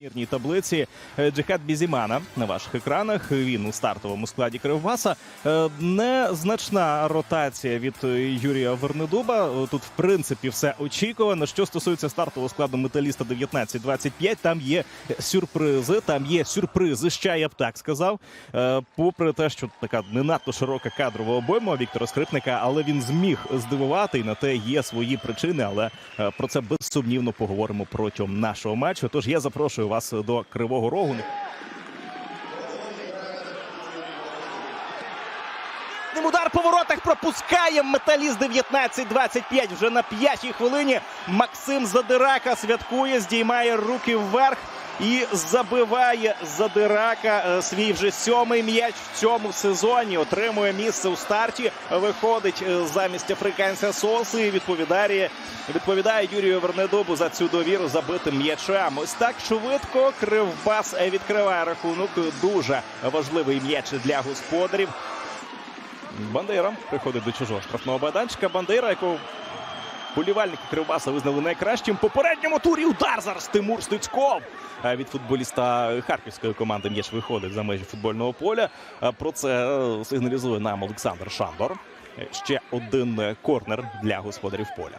турнірній таблиці Е, Джихад Бізімана на ваших екранах. Він у стартовому складі Кривбаса. Е, Незначна ротація від е, Юрія Вернедуба. Тут, в принципі, все очікувано. Що стосується стартового складу металіста 19-25, там є сюрпризи. Там є сюрпризи. Ще я б так сказав. Попри те, що така не надто широка кадрова обойма Віктора Скрипника, але він зміг здивувати і на те є свої причини. Але про це безсумнівно поговоримо протягом нашого матчу. Тож я запрошую вас до Кривого Рогу. Удар по воротах пропускає металіст 19-25. Вже на п'ятій хвилині Максим Задирака святкує, здіймає руки вверх і забиває Задирака е, свій вже сьомий м'яч в цьому сезоні. Отримує місце у старті. Виходить е, замість африканця Соси і відповідає, відповідає Юрію Вернедобу за цю довіру забитим м'ячем. Ось так швидко Кривбас е, відкриває рахунок. Дуже важливий м'яч для господарів. Бандера приходить до чужого штрафного майданчика. Бандера, якого болівальники Кривбаса визнали найкращим. Попередньому турі удар зараз Тимур Стецьков. Е, Від футболіста харківської команди м'яч виходить за межі футбольного поля. Е, Про це е, сигналізує нам Олександр Шандор. Ще один корнер для господарів поля.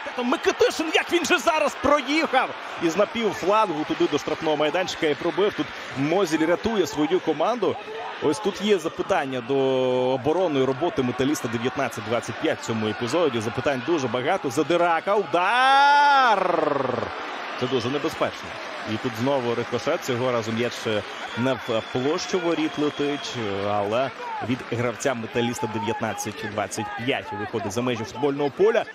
Там Микитишин, як він же зараз проїхав із напівфлангу туди до штрафного майданчика і пробив. Тут Мозіль рятує свою команду. Ось тут є запитання до оборонної роботи металіста 19-25 в цьому епізоді. Запитань дуже багато. Задирака. Удар! Це дуже небезпечно. І тут знову рикошет. Цього разу м'яч не в площу воріт летить, але від гравця металіста 19-25 виходить за межі футбольного поля.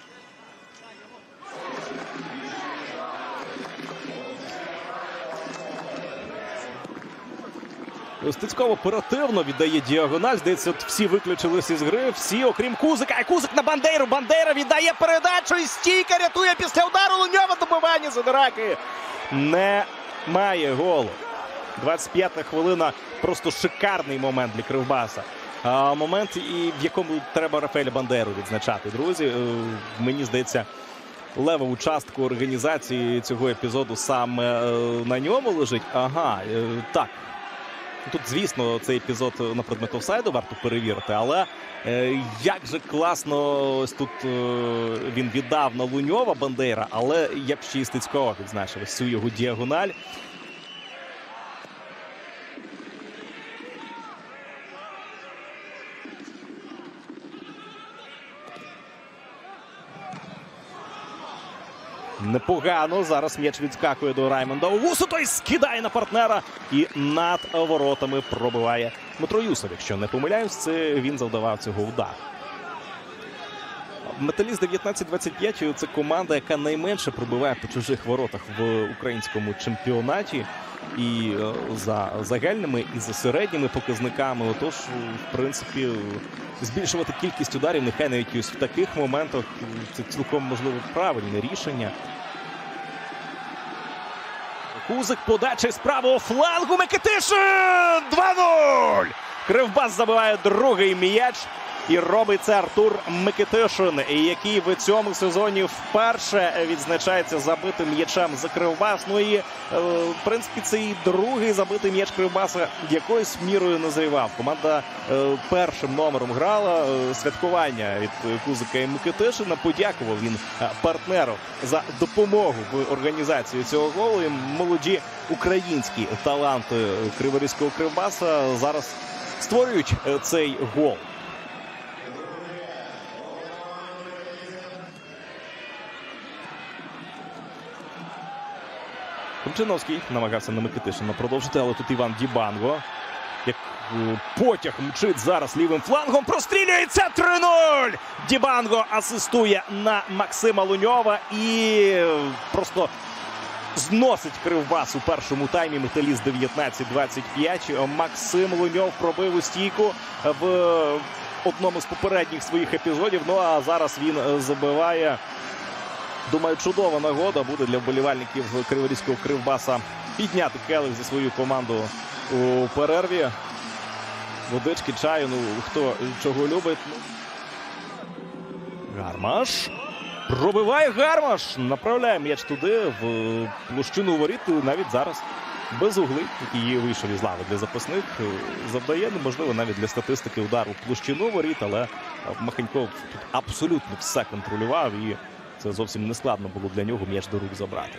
Стецьков оперативно віддає діагональ. Здається, всі виключилися із гри. Всі, окрім Кузика. А Кузик на Бандейру. Бандера віддає передачу. І стійка рятує після удару. Луньова добивання Задираки. Немає голу. 25-та хвилина. Просто шикарний момент для Кривбаса. А, момент, і в якому треба Рафаеля Бандеру відзначати. Друзі, Е, мені здається. Левову частку організації цього епізоду саме е, на ньому лежить. Ага, е, так. Тут, звісно, цей епізод на предмет офсайду варто перевірити, але е, як же класно ось тут е, він віддав на Луньова Бандейра, але я б ще і Стецькова відзначив цю його діагональ. Непогано. Зараз м'яч відскакує до Раймонда. Вусу той скидає на партнера і над воротами пробиває Дмитро Юсов. Якщо не помиляюсь, це він завдавав цього удару. Металіст 19-25 це команда, яка найменше пробиває по чужих воротах в українському чемпіонаті. І е, за загальними, і за середніми показниками. Отож, в принципі, збільшувати кількість ударів, нехай навіть ось в таких моментах це цілком можливо правильне рішення. Кузик подача з правого флангу. Микитишин! 2-0! Кривбас забиває другий м'яч. І робить це Артур Микитишин, який в цьому сезоні вперше відзначається забитим м'ячем за Кривбас. Ну і е, в принципі цей другий забитий м'яч Кривбаса якоюсь мірою назрівав. Команда е, першим номером грала е, святкування від Кузика і Микитишина. Подякував він партнеру за допомогу в організації цього голу. І молоді українські таланти Криворізького Кривбаса зараз створюють цей гол. Комчиновський намагався на Микитишина продовжити, але тут Іван Дібанго. Як е, потяг мчить зараз лівим флангом. Прострілюється 3-0! Дібанго асистує на Максима Луньова і е, просто зносить кривбас у першому таймі. Металіст 19-25. Максим Луньов пробив у стійку в одному з попередніх своїх епізодів. Ну а зараз він е, забиває. Думаю, чудова нагода буде для вболівальників Криворізького Кривбаса підняти келих за свою команду у перерві. водички, чаю, ну хто чого любить. Гармаш. Пробиває Гармаш. Направляє м'яч туди, в площину воріт. Навіть зараз без угли, який вийшов із лави для запасних, завдає, ну, можливо, навіть для статистики удар у площину воріт, але Маханьков тут абсолютно все контролював, і зовсім не складно було для нього м'яч до рук забрати.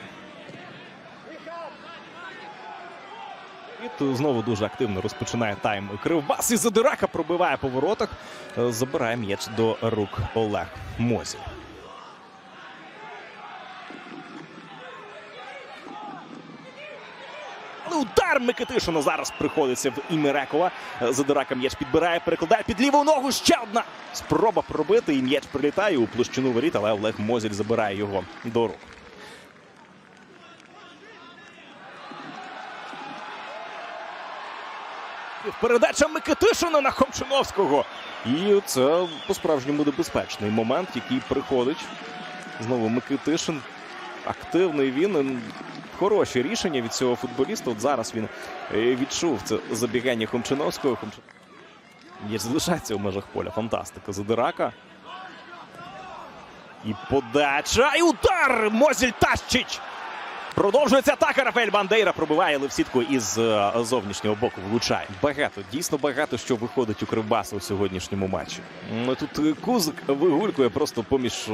І тут знову дуже активно розпочинає тайм Кривбас. І Задирака пробиває по воротах. Е, Забирає м'яч до рук Олег Мозі. Але удар Микитишина зараз приходиться в Імірекова. Е, Задирака м'яч підбирає, перекладає під ліву ногу. Ще одна спроба пробити. І м'яч прилітає у площину воріт, але Олег Мозіль забирає його до рук. Передача Микитишина на Хомчиновського. І це по-справжньому небезпечний момент, який приходить. Знову Микитишин. Активний він. Хороші рішення від цього футболіста. От зараз він е, відчув це забігання Хомчиновського. Хомчин... М'яч залишається у межах поля. Фантастика. Задирака. І подача. І удар! Мозіль Тащич! Продовжується атака. Рафаель Бандейра пробиває, левсітку із е, зовнішнього боку влучає. Багато, дійсно багато що виходить у Кривбаса у сьогоднішньому матчі. М, Тут е, Кузик вигулькує просто поміж е,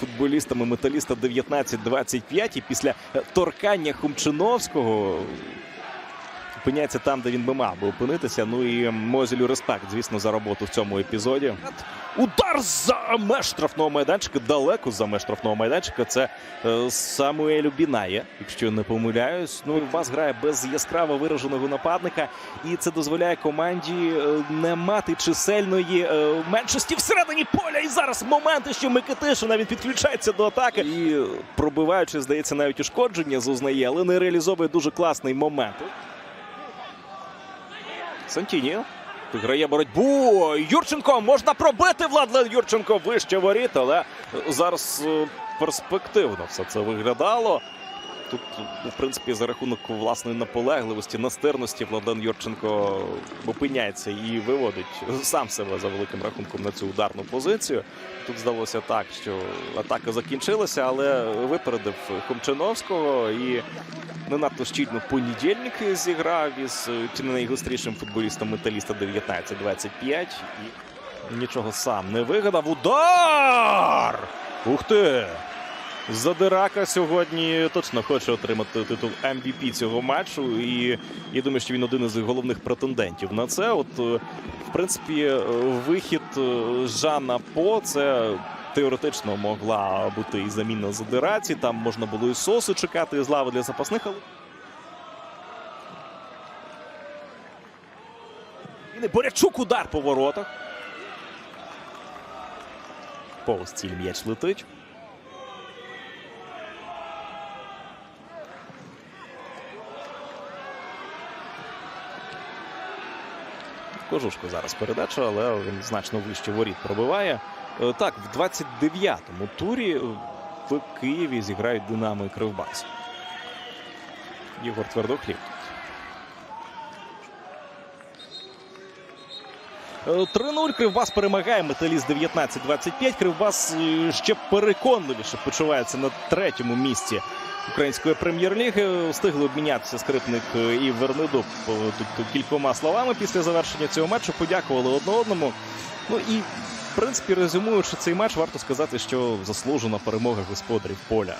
футболістами металіста 19-25. І після торкання Хумчиновського опиняється там, де він би мав би опинитися. Ну і Мозілю респект, звісно, за роботу в цьому епізоді. Удар за меж штрафного майданчика, далеко за меж штрафного майданчика. Це е, Самуелю Бінає, якщо не помиляюсь. Ну, вас грає без яскраво вираженого нападника, і це дозволяє команді е, не мати чисельної е, меншості всередині поля. І зараз моменти, що Микитишин навіть підключається до атаки. І пробиваючи, здається, навіть ушкодження зазнає, але не реалізовує дуже класний момент. Сантіні. Виграє боротьбу. Юрченко можна пробити Владлен Юрченко вище воріт, але зараз е, перспективно все це виглядало. Тут, в принципі, за рахунок власної наполегливості, настирності Владлен Юрченко опиняється і виводить сам себе за великим рахунком на цю ударну позицію. Тут здалося так, що атака закінчилася, але випередив Хомчиновського і не надто щільно понедільник зіграв із чи не найгострішим футболістом металіста 19-25. І нічого сам не вигадав. Удар! Ух ти! Задирака сьогодні точно хоче отримати титул MVP цього матчу. І я думаю, що він один із головних претендентів на це. От, е, в принципі, е, вихід е, Жана По це. Теоретично могла бути і заміна задираці. Там можна було і соси чекати з лави для запасних. Але... Борячук удар по воротах. Повз ціль м'яч летить. Кожушко зараз передача, але він значно вище воріт пробиває. Е, Так, в 29-му турі в Києві зіграють Динамо і Кривбас. Єгор Твердохліб. Е, 3-0 Кривбас перемагає металіст 19-25. Кривбас е, ще переконливіше почувається на третьому місці української прем'єр-ліги. Встигли обмінятися скрипник е, і Вернидуб е, тут кількома словами після завершення цього матчу. Подякували одне одному. Ну і в принципі, резюмуючи цей матч, варто сказати, що заслужена перемога господарів поля.